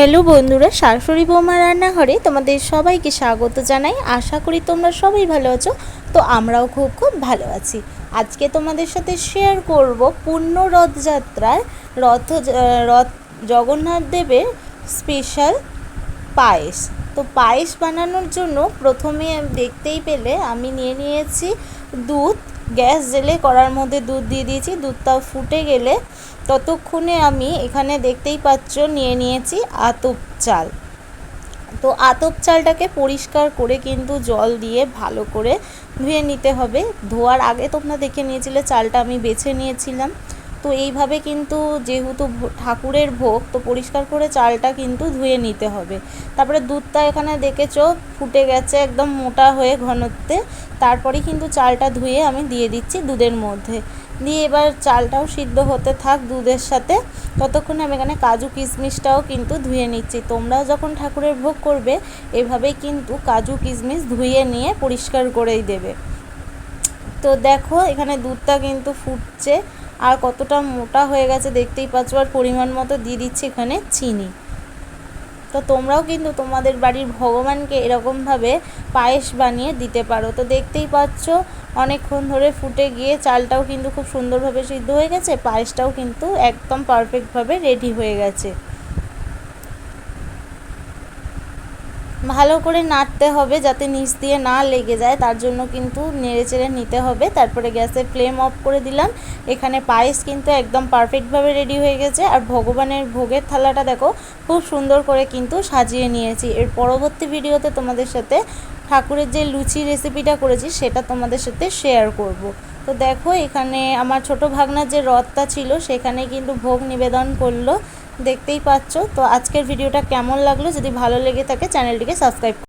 Hello বন্ধুরা, শাশুড়ি বৌমা রান্নাঘরে তোমাদের সবাইকে স্বাগত জানাই। আশা করি তোমরা সবাই ভালো আছো। তো আমরাও খুব খুব ভালো আছি। আজকে তোমাদের সাথে শেয়ার করব পূর্ণ রথযাত্রার রথ রথ জগন্নাথ দেবের স্পেশাল পায়েস। তো পায়েস বানানোর জন্য প্রথমে দেখতেই পেলে আমি নিয়ে নিয়েছি দুধ গ্যাস জেলে কড়ার মধ্যে দুধ দিয়ে দিয়েছি। দুধটা ফুটে গেলে ততক্ষণে আমি এখানে দেখতেই পাচ্ছ, নিয়ে নিয়েছি আতপ চাল। তো আতপ চালটাকে পরিষ্কার করে কিন্তু জল দিয়ে ভালো করে ধুয়ে নিতে হবে। ধোয়ার আগে তোমরা দেখে নিয়েছিলে, চালটা আমি বেছে নিয়েছিলাম। তো এইভাবে কিন্তু যেহেতু ঠাকুরের ভোগ, তো পরিষ্কার করে চালটা কিন্তু ধুয়ে নিতে হবে। তারপরে দুধটা এখানে দেখেছ, ফুটে গেছে একদম মোটা হয়ে ঘনত্বে। তারপরে কিন্তু চালটা ধুয়ে আমি দিয়ে দিচ্ছি দুধের মধ্যে। দিয়ে এবার চালটাও সিদ্ধ হতে থাক দুধের সাথে। ততক্ষণে আমি এখানে কাজু কিশমিশটাও কিন্তু ধুয়ে নিচ্ছি। তোমরাও যখন ঠাকুরের ভোগ করবে, এভাবেই কিন্তু কাজু কিশমিশ ধুয়ে নিয়ে পরিষ্কার করেই দেবে। তো দেখো, এখানে দুধটা কিন্তু ফুটছে। আর কতটা মোটা হয়ে গেছে দেখতেই পাচ্ছ, আর পরিমাণ মতো দিয়ে দিচ্ছি এখানে চিনি। তো তোমরাও কিন্তু তোমাদের বাড়ির ভগবানকে এরকমভাবে পায়েস বানিয়ে দিতে পারো। তো দেখতেই পাচ্ছ, অনেকক্ষণ ধরে ফুটে গিয়ে চালটাও কিন্তু খুব সুন্দরভাবে সিদ্ধ হয়ে গেছে, পায়েসটাও কিন্তু একদম পারফেক্টভাবে রেডি হয়ে গেছে। ভালো করে নাড়তে হবে যাতে নিচ দিয়ে না লেগে যায়, তার জন্য কিন্তু নেড়ে চেড়ে নিতে হবে। তারপরে গ্যাসের ফ্লেম অফ করে দিলাম। এখানে পায়েস কিন্তু একদম পারফেক্টভাবে রেডি হয়ে গেছে। আর ভগবানের ভোগের থালাটা দেখো, খুব সুন্দর করে কিন্তু সাজিয়ে নিয়েছি। এর পরবর্তী ভিডিওতে তোমাদের সাথে ঠাকুরের যে লুচি রেসিপিটা করেছি, সেটা তোমাদের সাথে শেয়ার করব। তো দেখো, এখানে আমার ছোট ভাগনার যে রথটা ছিল, সেখানে কিন্তু ভোগ নিবেদন করল। দেখতেই পাচ্ছ। তো আজকের ভিডিওটা কেমন লাগল? যদি ভালো লেগে থাকে, চ্যানেলটিকে সাবস্ক্রাইব